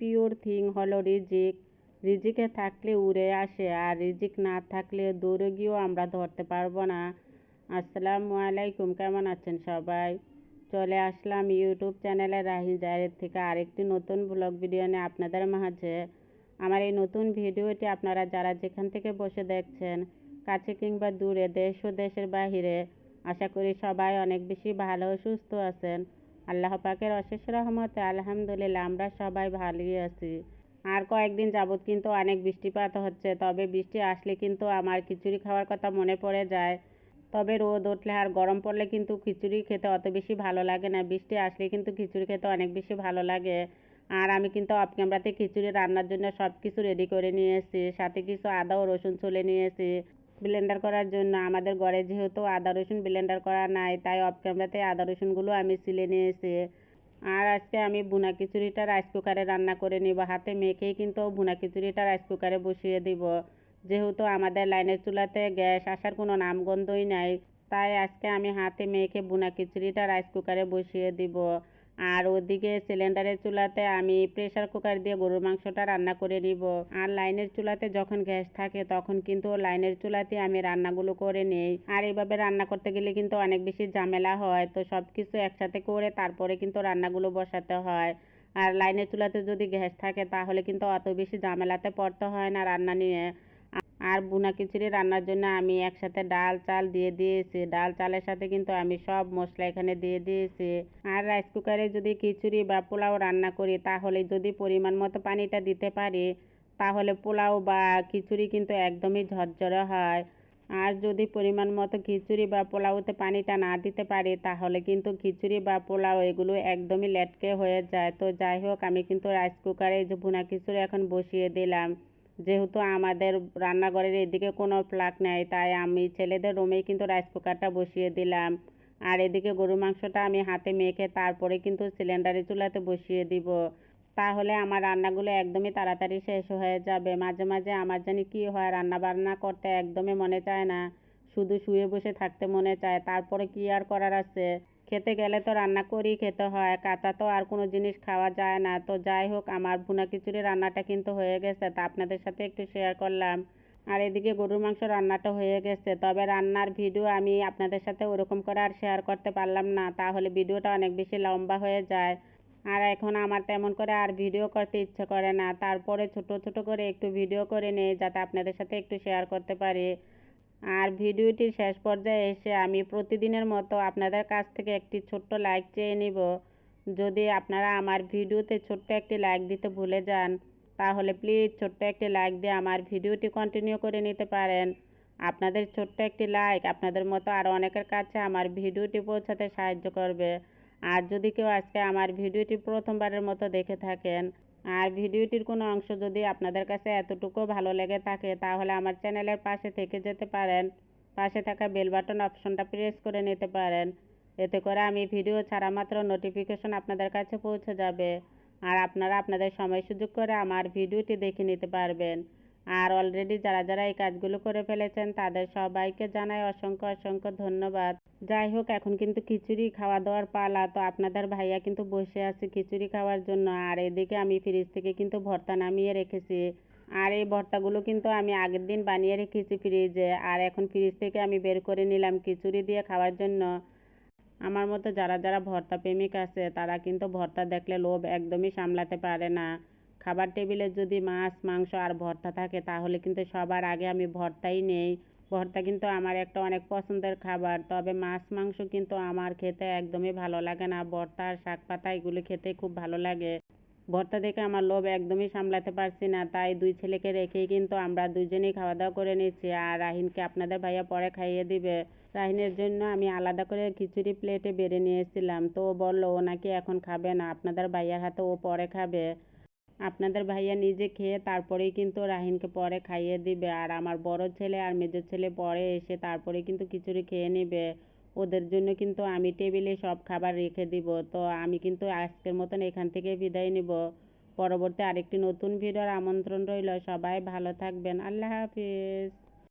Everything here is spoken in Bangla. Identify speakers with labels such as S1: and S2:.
S1: পিওর থিং হলো রিজিক। রিজিকে থাকলে উড়ে আসে আর রিজিক না থাকলে দৌড়ে গিয়েও আমরা ধরতে পারব না। আসসালামু আলাইকুম, কেমন আছেন সবাই? চলে আসলাম ইউটিউব চ্যানেলে রাহি জায়ের থেকে আরেকটি নতুন ব্লগ ভিডিও নিয়ে আপনাদের মাঝে। আমার এই নতুন ভিডিওটি আপনারা যারা যেখান থেকে বসে দেখছেন, কাছে কিংবা দূরে দেশ ও দেশের বাহিরে, আশা করি সবাই অনেক বেশি ভালো সুস্থ আছেন। আল্লাহ পাকের অশেষ রহমতে আলহামদুলিল্লাহ আমরা সবাই ভালোই আছি। আর কয়েকদিন যাবৎ কিন্তু অনেক বৃষ্টিপাত হচ্ছে, তবে বৃষ্টি আসলে কিন্তু আমার খিচুড়ি খাওয়ার কথা মনে পড়ে যায়। তবে রোদ উঠলে আর গরম পড়লে কিন্তু খিচুড়ি খেতে অত বেশি ভালো লাগে না। বৃষ্টি আসলে কিন্তু খিচুড়ি খেতে অনেক বেশি ভালো লাগে। আর আমি কিন্তু অফ ক্যামেরাতে খিচুড়ি রান্নার জন্য সব কিছু রেডি করে নিয়েছি, সাথে কিছু আদা ও রসুন চলে নিয়েছি। ব্লেন্ডার করার জন্য। আমাদের ঘরে যেহেতু আদা, রসুন ব্লেন্ডার করা নাই, তাই অফ ক্যামেরাতে আদা, রসুনগুলো আমি সিলে নিয়েছি। আর আজকে আমি বুনা খিচুড়িটা রাইস কুকারে রান্না করে নিব। হাতে মেখেই কিন্তু বুনা খিচুড়িটা রাইস কুকারে বসিয়ে দিব। যেহেতু আমাদের লাইনের চুলাতে গ্যাস আসার কোনো নামগন্ধই নাই, তাই আজকে আমি হাতে মেখে বুনা খিচুড়িটা রাইস কুকারে বসিয়ে দিব। আর ওদিকে সিলিন্ডারের চুলাতে আমি প্রেশার কুকার দিয়ে গরুর মাংসটা রান্না করে নিব। আর লাইনের চুলাতে যখন গ্যাস থাকে, তখন কিন্তু লাইনের চুলাতে আমি রান্নাগুলো করে নেই। আর এইভাবে রান্না করতে গেলে কিন্তু অনেক বেশি ঝামেলা হয়। তো সব কিছু একসাথে করে তারপরে কিন্তু রান্নাগুলো বসাতে হয়। আর লাইনের চুলাতে যদি গ্যাস থাকে, তাহলে কিন্তু অত বেশি ঝামেলাতে পড়তে হয় না রান্না নিয়ে। আর বুনা খিচুড়ি রান্নার জন্য আমি একসাথে ডাল চাল দিয়ে দিয়েছি। ডাল চালের সাথে কিন্তু আমি সব মশলা এখানে দিয়ে দিয়েছি। আর রাইস কুকারে যদি খিচুড়ি বা পোলাও রান্না করি, তাহলে যদি পরিমাণ মতো পানিটা দিতে পারি, তাহলে পোলাও বা খিচুড়ি কিন্তু একদমই ঝরঝরে হয়। আর যদি পরিমাণ মতো খিচুড়ি বা পোলাওতে পানিটা না দিতে পারি, তাহলে কিন্তু খিচুড়ি বা পোলাও এগুলো একদমই লেটকে হয়ে যায়। তো যাই হোক, আমি কিন্তু রাইস কুকারে যে ভুনা খিচুড়ি এখন বসিয়ে দিলাম। যেহেতু আমাদের রান্নাঘরের এদিকে কোনো প্লাগ নেই, তাই আমি ছেলেদের রুমেই কিন্তু রাইস কুকারটা বসিয়ে দিলাম। আর এদিকে গরু মাংসটা আমি হাতে মেখে তারপরে কিন্তু সিলিন্ডারের চুলাতে বসিয়ে দিব। তাহলে আমার রান্নাগুলো একদমই তাড়াতাড়ি শেষ হয়ে যাবে। মাঝে মাঝে আমার জানি কি হয় রান্না বান্না করতে একদমই মনে চায় না। শুধু শুয়ে বসে থাকতে মনে চায়। তারপরে কি আর করার আছে? খেতে গেলে তো রান্না করেই খেতে হয়। কাঁচা তো আর কোনো জিনিস খাওয়া যায় না। তো যাই হোক, আমার ভুনা খিচুড়ি রান্নাটা কিন্তু হয়ে গেছে। তা আপনাদের সাথে একটু শেয়ার করলাম। আর এদিকে গরুর মাংস রান্নাটা হয়ে গেছে। তবে রান্নার ভিডিও আমি আপনাদের সাথে ওরকম করে আর শেয়ার করতে পারলাম না। তাহলে ভিডিওটা অনেক বেশি লম্বা হয়ে যায়। আর এখন আমার তেমন করে আর ভিডিও করতে ইচ্ছে করে না। তারপরে ছোট ছোট করে একটু ভিডিও করে নিই, যাতে আপনাদের সাথে একটু শেয়ার করতে পারি। আর ভিডিওটির শেষ পর্যায়ে এসে আমি প্রতিদিনের মতো আপনাদের কাছ থেকে একটি ছোট্ট লাইক চেয়ে নিব। যদি আপনারা আমার ভিডিওতে ছোট্ট একটি লাইক দিতে ভুলে যান, তাহলে প্লিজ ছোট্ট একটি লাইক দিয়ে আমার ভিডিওটি কন্টিনিউ করে নিতে পারেন। আপনাদের ছোট্ট একটি লাইক আপনাদের মতো আরও অনেকের কাছে আমার ভিডিওটি পৌঁছাতে সাহায্য করবে। আর যদি কেউ আজকে আমার ভিডিওটি প্রথমবারের মতো দেখে থাকেন আর ভিডিওটির কোনো অংশ যদি আপনাদের কাছে এতটুকু ভালো লেগে থাকে, তাহলে আমার চ্যানেলের পাশে থেকে যেতে পারেন। পাশে থাকা বেল বাটন অপশনটা প্রেস করে নিতে পারেন। এতে করে আমি ভিডিও ছাড়া মাত্র নোটিফিকেশন আপনাদের কাছে পৌঁছে যাবে। আর আপনারা আপনাদের সময় সুযোগ করে আমার ভিডিওটি দেখে নিতে পারবেন। আর অলরেডি যারা যারা এই কাজগুলো করে ফেলেছেন, তাদের সবাইকে জানাই অসংখ্য অসংখ্য ধন্যবাদ। যাই হোক, এখন কিন্তু খিচুড়ি খাওয়া দাওয়ার পালা। তো আপনাদের ভাইয়া কিন্তু বসে আছে খিচুড়ি খাওয়ার জন্য। আর এদিকে আমি ফ্রিজ থেকে কিন্তু ভর্তা নামিয়ে রেখেছি। আর এই ভর্তাগুলো কিন্তু আমি আগের দিন বানিয়ে রেখেছি ফ্রিজে আর এখন ফ্রিজ থেকে আমি বের করে নিলাম খিচুড়ি দিয়ে খাওয়ার জন্য। আমার মতো যারা যারা ভর্তা প্রেমিক আছে, তারা কিন্তু ভর্তা দেখলে লোভ একদমই সামলাতে পারে না। খাবার টেবিলে যদি মাছ, মাংস আর ভর্তা থাকে, তাহলে কিন্তু সবার আগে আমি ভর্তাই নেই। ভর্তা কিন্তু আমার একটা অনেক পছন্দের খাবার। তবে মাছ, মাংস কিন্তু আমার খেতে একদমই ভালো লাগে না। ভর্তা আর শাক পাতা এগুলো খেতে খুব ভালো লাগে। ভর্তা দেখে আমার লোভ একদমই সামলাতে পারছি না। তাই দুই ছেলেকে রেখেই কিন্তু আমরা দুজনেই খাওয়া দাওয়া করে নিচ্ছি। আর রাহিনকে আপনাদের ভাইয়া পরে খাইয়ে দিবে। রাহিনের জন্য আমি আলাদা করে খিচুড়ি প্লেটে বেড়ে নিয়েছিলাম তো বলল, ও নাকি এখন খাবে না। আপনাদের ভাইয়ার হাতে ও পরে খাবে। আপনাদের ভাইয়া নিজে খেয়ে তারপরেই কিন্তু রাহিনকে পরে খাইয়ে দিবে। আর আমার বড় ছেলে আর মেজর ছেলে পরে এসে তারপরে কিন্তু খিচুড়ি খেয়ে নেবে। ওদের জন্য কিন্তু আমি টেবিলে সব খাবার রেখে দিব। তো আমি কিন্তু আজকের মতন এখান থেকে বিদায় নিব। পরবর্তী আরেকটি নতুন ভিডিওর আমন্ত্রণ রইল। সবাই ভালো থাকবেন। আল্লাহ হাফিজ।